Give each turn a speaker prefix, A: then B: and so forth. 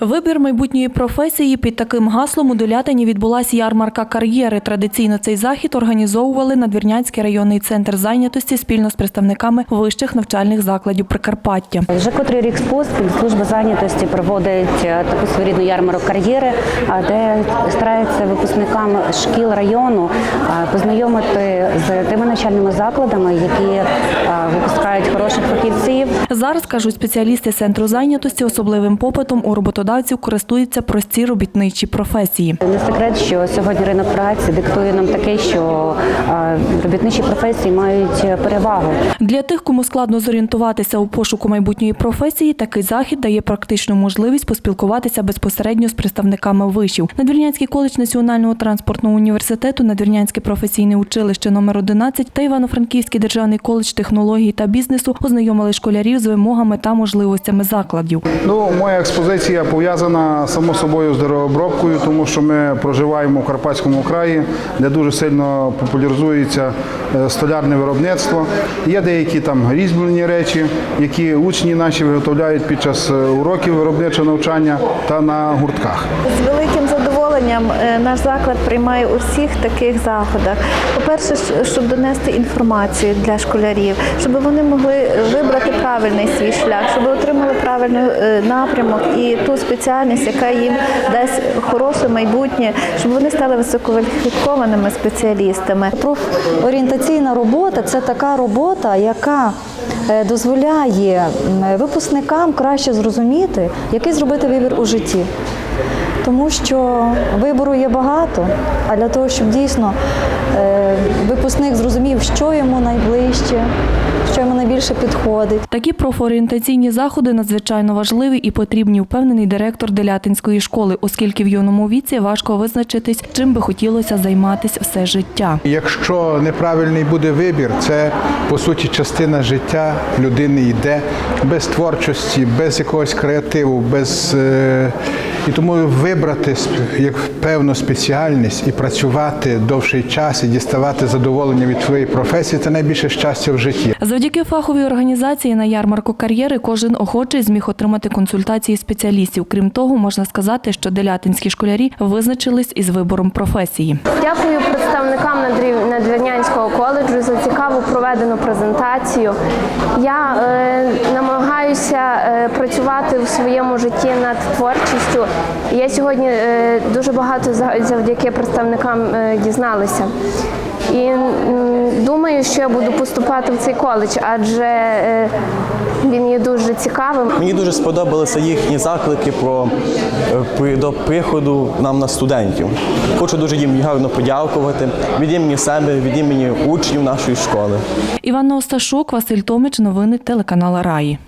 A: Вибір майбутньої професії під таким гаслом у Долятині відбулася ярмарка кар'єри. Традиційно цей захід організовували Надвірнянський районний центр зайнятості спільно з представниками вищих навчальних закладів Прикарпаття.
B: Вже котрий рік поспіль служба зайнятості проводить е, таку своєрідну ярмарок кар'єри, де старається випускникам шкіл району познайомити з тими навчальними закладами, які випускають хороших фахівців.
A: Зараз кажуть спеціалісти центру зайнятості, особливим попитом у роботодавців користуються прості робітничі професії.
B: Не секрет, що сьогодні ринок праці диктує нам таке, що робітничі професії мають перевагу.
A: Для тих, кому складно зорієнтуватися у пошуку майбутньої професії, такий захід дає практичну можливість поспілкуватися безпосередньо з представниками вишів. Надвірнянський коледж Національного транспортного університету, Надвірнянське професійне училище номер 11 та Івано-Франківський державний коледж технологій та бізнесу ознайомили школярів з вимогами та можливостями закладів.
C: Ну, моя експозиція пов'язана само собою з деревообробкою, тому що ми проживаємо в Карпатському краї, де дуже сильно популяризується е, столярне виробництво. Є деякі там різьблені речі, які учні наші виготовляють під час е, уроків виробничого навчання та на гуртках.
D: З великим задоволенням е, наш заклад приймає у всіх таких заходах. По-перше, щоб донести інформацію для школярів, щоб вони могли вибрати правильний свій шлях, щоб отримали правильний е, напрямок і ту спеціальність, яка їм дасть хороше майбутнє, щоб вони стали висококваліфікованими спеціалістами.
E: Профорієнтаційна робота це така робота, яка е, дозволяє випускникам краще зрозуміти, який зробити вибір у житті. Тому що вибору є багато, а для того, щоб дійсно е, випускник зрозумів, що йому найближче, найбільше підходить.
A: Такі профорієнтаційні заходи надзвичайно важливі і потрібні, впевнений директор Делятинської школи, оскільки в юному віці важко визначитись, чим би хотілося займатися все життя.
F: Якщо неправильний буде вибір, це по суті частина життя людини йде без творчості, без якогось креативу, без е, і тому вибрати як певну спеціальність і працювати довший час і діставати задоволення від своєї професії це найбільше щастя в житті.
A: Завдяки фаховій організації на ярмарку кар'єри кожен охочий зміг отримати консультації спеціалістів. Крім того, можна сказати, що делятинські школярі визначились із вибором професії.
G: Дякую представникам Надвірнянського коледжу за цікаву проведену презентацію. Я е, намагаюся е, працювати в своєму житті над творчістю. Я сьогодні е, дуже багато завдяки представникам е, дізналася. І думаю, що я буду поступати в цей коледж, адже він є дуже цікавим.
H: Мені дуже сподобалися їхні заклики про до приходу нам на студентів. Хочу дуже їм гарно подякувати від імені себе, від імені учнів нашої школи.
A: Іванна Осташук, Василь Томич, новини телеканал Раї.